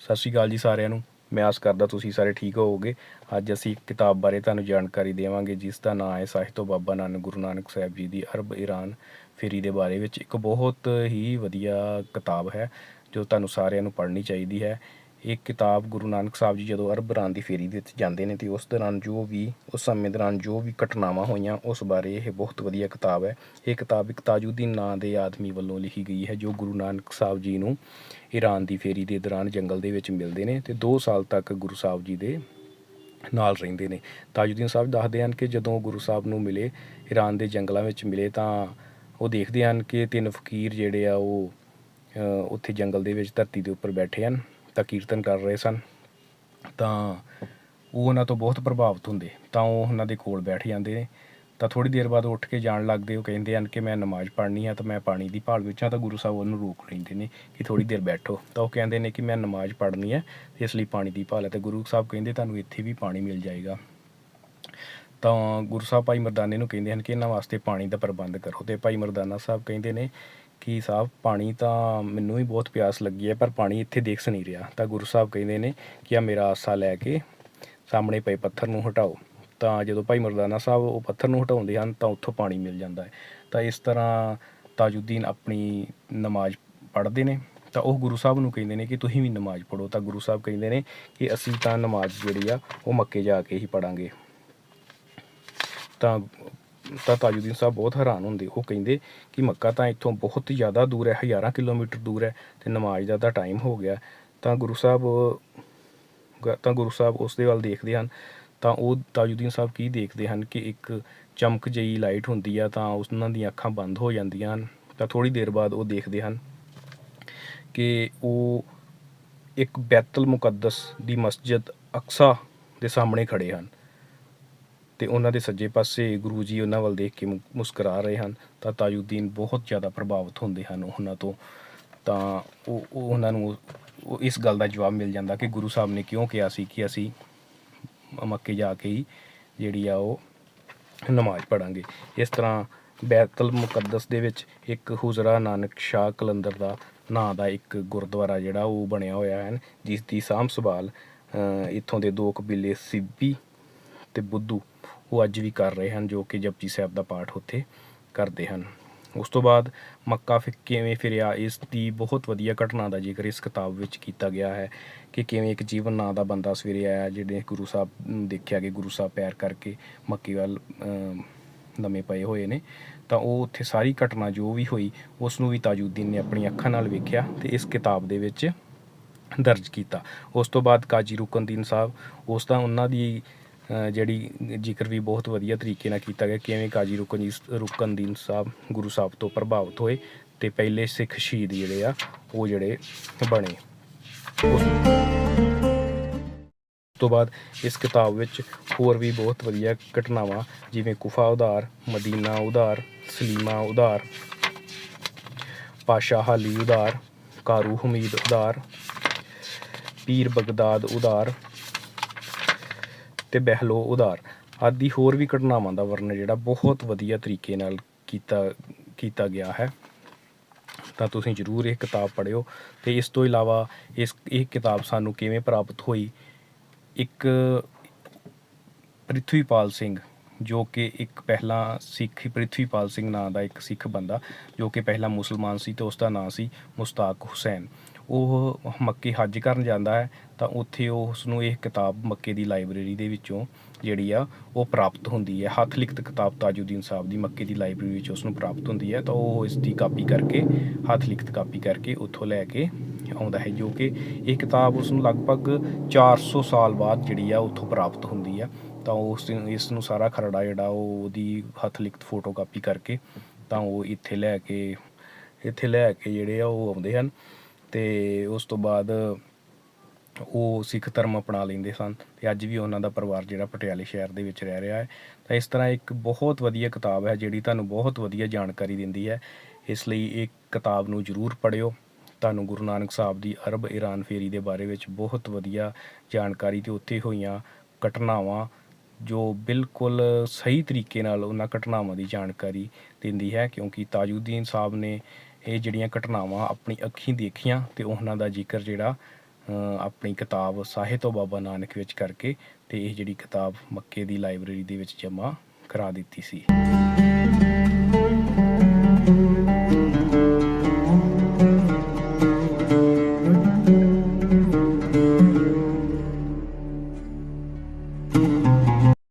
ਸਤਿ ਸ਼੍ਰੀ ਅਕਾਲ ਜੀ ਸਾਰਿਆਂ ਨੂੰ। ਮੈਂ ਆਸ ਕਰਦਾ ਤੁਸੀਂ ਸਾਰੇ ਠੀਕ ਹੋਵੋਗੇ। ਅੱਜ ਅਸੀਂ ਇੱਕ ਕਿਤਾਬ ਬਾਰੇ ਤੁਹਾਨੂੰ ਜਾਣਕਾਰੀ ਦੇਵਾਂਗੇ, ਜਿਸ ਦਾ ਨਾਮ ਹੈ ਸਾਹਿਤ ਤੋਂ ਬਾਬਾ ਨਾਨਕ, ਗੁਰੂ ਨਾਨਕ ਸਾਹਿਬ ਜੀ ਦੀ ਅਰਬ ਈਰਾਨ ਫੇਰੀ ਦੇ ਬਾਰੇ ਵਿੱਚ। ਇੱਕ ਬਹੁਤ ਹੀ ਵਧੀਆ ਕਿਤਾਬ ਹੈ, ਜੋ ਤੁਹਾਨੂੰ ਸਾਰਿਆਂ ਨੂੰ ਪੜ੍ਹਨੀ ਚਾਹੀਦੀ ਹੈ। ਇਹ ਕਿਤਾਬ ਗੁਰੂ ਨਾਨਕ ਸਾਹਿਬ ਜੀ ਜਦੋਂ ਅਰਬ ਈਰਾਨ ਦੀ ਫੇਰੀ ਦੇ ਵਿੱਚ ਜਾਂਦੇ ਨੇ ਤੇ ਉਸ ਦੌਰਾਨ ਜੋ ਵੀ, ਉਸ ਸਮੇਂ ਦੌਰਾਨ ਜੋ ਵੀ ਘਟਨਾਵਾਂ ਹੋਈਆਂ, ਉਸ ਬਾਰੇ ਇਹ ਬਹੁਤ ਵਧੀਆ ਕਿਤਾਬ ਹੈ। ਇਹ ਕਿਤਾਬ ਇੱਕ ਤਾਜੁਦੀਨ ਨਾਂ ਦੇ ਆਦਮੀ ਵੱਲੋਂ ਲਿਖੀ ਗਈ ਹੈ, ਜੋ ਗੁਰੂ ਨਾਨਕ ਸਾਹਿਬ ਜੀ ਨੂੰ ਈਰਾਨ ਦੀ ਫੇਰੀ ਦੇ ਦੌਰਾਨ ਜੰਗਲ ਦੇ ਵਿੱਚ ਮਿਲਦੇ ਨੇ ਤੇ 2 ਸਾਲ ਤੱਕ ਗੁਰੂ ਸਾਹਿਬ ਜੀ ਦੇ ਨਾਲ ਰਹਿੰਦੇ ਨੇ। ਤਾਜੁਦੀਨ ਸਾਹਿਬ ਦੱਸਦੇ ਹਨ ਕਿ ਜਦੋਂ ਗੁਰੂ ਸਾਹਿਬ ਨੂੰ ਮਿਲੇ, ਈਰਾਨ ਦੇ ਜੰਗਲਾਂ ਵਿੱਚ ਮਿਲੇ ਤਾਂ ਉਹ ਦੇਖਦੇ ਹਨ ਕਿ ਤਿੰਨ ਫਕੀਰ ਜਿਹੜੇ ਆ ਉਹ ਉੱਥੇ ਜੰਗਲ ਦੇ ਵਿੱਚ ਧਰਤੀ ਦੇ ਉੱਪਰ ਬੈਠੇ ਹਨ। ਤਾਂ ਕੀਰਤਨ ਕਰ ਰਹੇ ਸਨ, ਤਾਂ ਉਹ ਉਹਨਾਂ ਤੋਂ ਬਹੁਤ ਪ੍ਰਭਾਵਿਤ ਹੁੰਦੇ। ਤਾਂ ਉਹ ਉਹਨਾਂ ਦੇ ਕੋਲ ਬੈਠ ਜਾਂਦੇ ਨੇ। ਤਾਂ ਥੋੜੀ ਦੇਰ ਬਾਅਦ ਉੱਠ ਕੇ ਜਾਣ ਲੱਗਦੇ। ਉਹ ਕਹਿੰਦੇ ਹਨ ਕਿ ਮੈਂ ਨਮਾਜ਼ ਪੜ੍ਹਨੀ ਹੈ ਤਾਂ ਮੈਂ ਪਾਣੀ ਦੀ ਭਾਲ ਵਿੱਚ ਹਾਂ ਤਾਂ ਗੁਰੂ ਸਾਹਿਬ ਉਹਨੂੰ ਰੋਕ ਲੈਂਦੇ ਨੇ ਕਿ ਥੋੜੀ ਦੇਰ ਬੈਠੋ। ਤਾਂ ਉਹ ਕਹਿੰਦੇ ਨੇ ਕਿ ਮੈਂ ਨਮਾਜ਼ ਪੜ੍ਹਨੀ ਹੈ ਇਸ ਲਈ ਪਾਣੀ ਦੀ ਭਾਲ ਹੈ ਤੇ ਗੁਰੂ ਸਾਹਿਬ ਕਹਿੰਦੇ, ਤੁਹਾਨੂੰ ਇੱਥੇ ਵੀ ਪਾਣੀ ਮਿਲ ਜਾਏਗਾ। ਤਾਂ ਗੁਰੂ ਸਾਹਿਬ ਭਾਈ ਮਰਦਾਨੇ ਨੂੰ ਕਹਿੰਦੇ ਹਨ ਕਿ ਇਹਨਾਂ ਵਾਸਤੇ ਪਾਣੀ ਦਾ ਪ੍ਰਬੰਧ ਕਰੋ। ਤੇ ਭਾਈ ਮਰਦਾਨਾ ਸਾਹਿਬ ਕਹਿੰਦੇ ਨੇ ਕਿ ਸਾਹਿਬ ਪਾਣੀ ਤਾਂ ਮੈਨੂੰ ਵੀ ਬਹੁਤ ਪਿਆਸ ਲੱਗੀ ਹੈ, ਪਰ ਪਾਣੀ ਇੱਥੇ ਦੇਖ ਨਹੀਂ ਰਿਹਾ। ਤਾਂ ਗੁਰੂ ਸਾਹਿਬ ਕਹਿੰਦੇ ਨੇ ਕਿ ਆ ਮੇਰਾ ਆਸਾ ਲੈ ਕੇ ਸਾਹਮਣੇ ਪਏ ਪੱਥਰ ਨੂੰ ਹਟਾਓ। ਤਾਂ ਜਦੋਂ ਭਾਈ ਮਰਦਾਨਾ ਸਾਹਿਬ ਉਹ ਪੱਥਰ ਨੂੰ ਹਟਾਉਂਦੇ ਹਨ, ਤਾਂ ਉੱਥੋਂ ਪਾਣੀ ਮਿਲ ਜਾਂਦਾ ਹੈ। ਤਾਂ ਇਸ ਤਰ੍ਹਾਂ ਤਾਜੁਦੀਨ ਆਪਣੀ ਨਮਾਜ਼ ਪੜ੍ਹਦੇ ਨੇ। ਤਾਂ ਉਹ ਗੁਰੂ ਸਾਹਿਬ ਨੂੰ ਕਹਿੰਦੇ ਨੇ ਕਿ ਤੁਸੀਂ ਵੀ ਨਮਾਜ਼ ਪੜ੍ਹੋ। ਤਾਂ ਗੁਰੂ ਸਾਹਿਬ ਕਹਿੰਦੇ ਨੇ ਕਿ ਅਸੀਂ ਤਾਂ ਨਮਾਜ਼ ਜਿਹੜੀ ਆ, ਉਹ ਮੱਕੇ ਜਾ ਕੇ ਹੀ ਪੜਾਂਗੇ ਤਾਂ ਤਾਂ ਤਾਜੁਦੀਨ ਸਾਹਿਬ ਬਹੁਤ ਹੈਰਾਨ ਹੁੰਦੇ, ਉਹ ਕਹਿੰਦੇ ਕਿ ਮੱਕਾ ਤਾਂ ਇੱਥੋਂ ਬਹੁਤ ਜ਼ਿਆਦਾ ਦੂਰ ਹੈ, ਹਜ਼ਾਰਾਂ ਕਿਲੋਮੀਟਰ ਦੂਰ ਹੈ ਤੇ ਨਮਾਜ਼ ਦਾ ਤਾਂ ਟਾਈਮ ਹੋ ਗਿਆ। ਤਾਂ ਗੁਰੂ ਸਾਹਿਬ, ਗ- ਤਾਂ ਗੁਰੂ ਸਾਹਿਬ ਉਸ ਦੇ ਵੱਲ ਦੇਖਦੇ ਹਨ, ਤਾਂ ਉਹ ਤਾਜੁਦੀਨ ਸਾਹਿਬ ਕੀ ਦੇਖਦੇ ਹਨ ਕਿ ਇੱਕ ਚਮਕ ਜਈ ਲਾਈਟ ਹੁੰਦੀ ਆ, ਤਾਂ ਉਹਨਾਂ ਦੀਆਂ ਅੱਖਾਂ ਬੰਦ ਹੋ ਜਾਂਦੀਆਂ ਹਨ। ਤਾਂ ਥੋੜੀ ਦੇਰ ਬਾਅਦ ਉਹ ਦੇਖਦੇ ਹਨ ਕਿ ਉਹ ਇੱਕ ਬੈਤਲ ਮੁਕੱਦਸ ਦੀ ਮਸਜਿਦ ਅਕਸਾ ਦੇ ਸਾਹਮਣੇ ਖੜੇ ਹਨ। ਤੇ ਉਹਨਾਂ ਦੇ ਸੱਜੇ ਪਾਸੇ ਗੁਰੂ ਜੀ ਉਹਨਾਂ ਵੱਲ ਦੇਖ ਕੇ ਮੁ- ਮੁਸਕਰਾ ਰਹੇ ਹਨ, ਤਾਂ ਤਾਜੁਦੀਨ ਬਹੁਤ ਜ਼ਿਆਦਾ ਪ੍ਰਭਾਵਿਤ ਹੁੰਦੇ ਹਨ ਉਹਨਾਂ ਤੋਂ। ਤਾਂ ਉਹ ਉਹ ਉਹਨਾਂ ਨੂੰ ਉਹ ਇਸ ਗੱਲ ਦਾ ਜਵਾਬ ਮਿਲ ਜਾਂਦਾ ਕਿ ਗੁਰੂ ਸਾਹਿਬ ਨੇ ਕਿਉਂ ਕਿਹਾ ਸੀ ਕਿ ਅਸੀਂ ਮੱਕੇ ਜਾ ਕੇ ਹੀ ਜਿਹੜੀ ਆ ਉਹ ਨਮਾਜ਼ ਪੜਾਂਗੇ ਇਸ ਤਰ੍ਹਾਂ ਬੈਤਲ ਮੁਕੱਦਸ ਦੇ ਵਿੱਚ ਇੱਕ ਹੁਜ਼ਰਾ ਨਾਨਕ ਸ਼ਾਹ ਕਲੰਦਰ ਦਾ ਨਾਂ ਦਾ ਇੱਕ ਗੁਰਦੁਆਰਾ ਜਿਹੜਾ ਉਹ ਬਣਿਆ ਹੋਇਆ ਹੈ, ਜਿਸ ਦੀ ਸਾਂਭ ਸੰਭਾਲ ਇੱਥੋਂ ਦੇ ਦੋ ਕਬੀਲੇ ਸਿੱਬੀ ਤੇ ਬੁੱਧੂ ਉਹ ਅੱਜ ਵੀ ਕਰ ਰਹੇ ਹਨ ਜੋ ਕਿ ਜਪਜੀ ਸਾਹਿਬ ਦਾ ਪਾਠ ਉੱਥੇ ਕਰਦੇ ਹਨ। ਉਸ ਤੋਂ ਬਾਅਦ ਮੱਕਾ ਫਿਰ ਕਿਵੇਂ ਫਿਰਿਆ ਇਸ ਦੀ ਬਹੁਤ ਵਧੀਆ ਘਟਨਾ ਦਾ ਜ਼ਿਕਰ ਇਸ ਕਿਤਾਬ ਵਿੱਚ ਕੀਤਾ ਗਿਆ ਹੈ ਕਿ ਕਿਵੇਂ ਇੱਕ ਜੀਵਨ ਨਾਂ ਦਾ ਬੰਦਾ ਸਵੇਰੇ ਆਇਆ ਜਿਹੜੇ ਗੁਰੂ ਸਾਹਿਬ ਨੂੰ ਦੇਖਿਆ ਕਿ ਗੁਰੂ ਸਾਹਿਬ ਪੈਰ ਕਰਕੇ ਮੱਕੀ ਵੱਲ ਅਮ, ਲੰਮੇ ਪਏ ਹੋਏ ਨੇ ਤਾਂ ਉਹ ਉੱਥੇ ਸਾਰੀ ਘਟਨਾ ਜੋ ਵੀ ਹੋਈ ਉਸ ਨੂੰ ਵੀ ਤਾਜੁਦੀਨ ਨੇ ਆਪਣੀ ਅੱਖਾਂ ਨਾਲ ਵੇਖਿਆ ਤੇ ਇਸ ਕਿਤਾਬ ਦੇ ਵਿੱਚ ਦਰਜ ਕੀਤਾ। ਉਸ ਤੋਂ ਬਾਅਦ ਕਾਜੀ ਰੁਕਨਦੀਨ ਸਾਹਿਬ ਉਸ ਦਾ ਉਹਨਾਂ ਦੀ ਜਿਹੜੀ ਜ਼ਿਕਰ ਵੀ ਬਹੁਤ ਵਧੀਆ ਤਰੀਕੇ ਨਾਲ ਕੀਤਾ ਗਿਆ ਕਿਵੇਂ ਕਾਜੀ ਰੁਕਨ ਰੁਕਨਦੀਨ ਸਾਹਿਬ, ਗੁਰੂ ਸਾਹਿਬ ਤੋਂ ਪ੍ਰਭਾਵਿਤ ਹੋਏ ਤੇ ਪਹਿਲੇ ਸਿੱਖ ਸ਼ਹੀਦ ਜਿਹੜੇ ਆ, ਉਹ ਜਿਹੜੇ ਬਣੇ। ਉਸ ਤੋਂ ਬਾਅਦ ਇਸ ਕਿਤਾਬ ਵਿੱਚ ਹੋਰ ਵੀ ਬਹੁਤ ਵਧੀਆ ਘਟਨਾਵਾਂ, ਜਿਵੇਂ ਕੁਫਾ ਉਧਾਰ, ਮਦੀਨਾ ਉਧਾਰ, ਸਲੀਮਾ ਉਧਾਰ, ਪਾਸ਼ਾ ਹਾਲੀ ਉਧਾਰ, ਕਾਰੂ ਹਮੀਦ ਉਧਾਰ, ਪੀਰ ਬਗਦਾਦ ਉਧਾਰ ਤੇ ਬਹਿਲੋ ਉਧਾਰ। ਆਦਿ ਹੋਰ ਵੀ ਘਟਨਾਵਾਂ ਦਾ ਵਰਣਨ ਜਿਹੜਾ ਬਹੁਤ ਵਧੀਆ ਤਰੀਕੇ ਨਾਲ ਕੀਤਾ ਕੀਤਾ ਗਿਆ ਹੈ। ਤਾਂ ਤੁਸੀਂ ਜਰੂਰ ਇਹ ਕਿਤਾਬ ਪੜ੍ਹਿਓ ਤੇ ਇਸ ਤੋਂ ਇਲਾਵਾ ਇਸ, ਇਹ ਕਿਤਾਬ ਸਾਨੂੰ ਕਿਵੇਂ ਪ੍ਰਾਪਤ ਹੋਈ? ਇੱਕ ਪ੍ਰਿਥਵੀਪਾਲ ਸਿੰਘ, ਜੋ ਕਿ ਇੱਕ ਪਹਿਲਾ ਸਿੱਖ, ਪ੍ਰਿਥਵੀਪਾਲ ਸਿੰਘ ਨਾਂ ਦਾ ਇੱਕ ਸਿੱਖ ਬੰਦਾ, ਜੋ ਕਿ ਪਹਿਲਾ ਮੁਸਲਮਾਨ ਸੀ ਤੇ ਉਸ ਦਾ ਨਾਂ ਸੀ ਮੁਸਤਾਕ ਹੁਸੈਨ। ਉਹ ਮੱਕੇ ਹੱਜ ਕਰਨ ਜਾਂਦਾ ਹੈ, ਤਾਂ ਉੱਥੇ ਉਹ ਉਸ ਨੂੰ ਇਹ ਕਿਤਾਬ ਮੱਕੇ ਦੀ ਲਾਇਬ੍ਰੇਰੀ ਦੇ ਵਿੱਚੋਂ ਜਿਹੜੀ ਆ, ਉਹ ਪ੍ਰਾਪਤ ਹੁੰਦੀ ਹੈ। ਹੱਥ ਲਿਖਤ ਕਿਤਾਬ ਤਾਜੁਦੀਨ ਸਾਹਿਬ ਦੀ ਮੱਕੇ ਦੀ ਲਾਇਬ੍ਰੇਰੀ ਵਿੱਚ ਉਸ ਨੂੰ ਪ੍ਰਾਪਤ ਹੁੰਦੀ ਹੈ, ਤਾਂ ਉਹ ਇਸ ਦੀ ਕਾਪੀ ਕਰਕੇ, ਹੱਥ ਲਿਖਤ ਕਾਪੀ ਕਰਕੇ ਉੱਥੋਂ ਲੈ ਕੇ ਆਉਂਦਾ ਹੈ, ਜੋ ਕਿ ਇਹ ਕਿਤਾਬ ਉਸ ਨੂੰ ਲਗਭਗ 400 ਸਾਲ ਬਾਅਦ ਜਿਹੜੀ ਆ, ਉੱਥੋਂ ਪ੍ਰਾਪਤ ਹੁੰਦੀ ਆ ਤਾਂ ਉਸ ਇਸ ਨੂੰ ਸਾਰਾ ਖਰੜਾ ਜਿਹੜਾ, ਉਹ ਉਹਦੀ ਹੱਥ ਲਿਖਤ ਫੋਟੋ ਕਾਪੀ ਕਰਕੇ ਤਾਂ ਉਹ ਇੱਥੇ ਲੈ ਕੇ, ਇੱਥੇ ਲੈ ਕੇ ਜਿਹੜੇ ਆ, ਉਹ ਆਉਂਦੇ ਹਨ। ਤੇ ਉਸ ਤੋਂ ਬਾਅਦ ਉਹ ਸਿੱਖ ਧਰਮ ਅਪਣਾ ਲੈਂਦੇ ਸਨ ਤੇ ਅੱਜ ਵੀ ਉਹਨਾਂ ਦਾ ਪਰਿਵਾਰ ਜਿਹੜਾ ਪਟਿਆਲੇ ਸ਼ਹਿਰ ਦੇ ਵਿੱਚ ਰਹਿ ਰਿਹਾ ਹੈ। ਤਾਂ ਇਸ ਤਰ੍ਹਾਂ ਇੱਕ ਬਹੁਤ ਵਧੀਆ ਕਿਤਾਬ ਹੈ ਜਿਹੜੀ ਤੁਹਾਨੂੰ ਬਹੁਤ ਵਧੀਆ ਜਾਣਕਾਰੀ ਦਿੰਦੀ ਹੈ। ਇਸ ਲਈ ਇਹ ਕਿਤਾਬ ਨੂੰ ਜ਼ਰੂਰ ਪੜ੍ਹਿਓ। ਤੁਹਾਨੂੰ ਗੁਰੂ ਨਾਨਕ ਸਾਹਿਬ ਦੀ ਅਰਬ ਈਰਾਨ ਫੇਰੀ ਦੇ ਬਾਰੇ ਵਿੱਚ ਬਹੁਤ ਵਧੀਆ ਜਾਣਕਾਰੀ ਤੇ ਉੱਥੇ ਹੋਈਆਂ ਘਟਨਾਵਾਂ ਜੋ ਬਿਲਕੁਲ ਸਹੀ ਤਰੀਕੇ ਨਾਲ ਉਹਨਾਂ ਘਟਨਾਵਾਂ ਦੀ ਜਾਣਕਾਰੀ ਦਿੰਦੀ ਹੈ ਕਿਉਂਕਿ ਤਾਜੁਦੀਨ ਸਾਹਿਬ ਨੇ ਇਹ ਜਿਹੜੀਆਂ ਘਟਨਾਵਾਂ ਆਪਣੀ ਅੱਖੀਂ ਦੇਖੀਆਂ ਤੇ ਉਹਨਾਂ ਦਾ ਜ਼ਿਕਰ ਜਿਹੜਾ ਆਪਣੀ ਕਿਤਾਬ ਸਾਹਿਤ ਤੋਂ ਬਾਬਾ ਨਾਨਕ ਵਿੱਚ ਕਰਕੇ ਤੇ ਇਹ ਜਿਹੜੀ ਕਿਤਾਬ ਮੱਕੇ ਦੀ ਲਾਇਬ੍ਰੇਰੀ ਦੇ ਵਿੱਚ ਜਮ੍ਹਾਂ ਕਰਾ ਦਿੱਤੀ ਸੀ।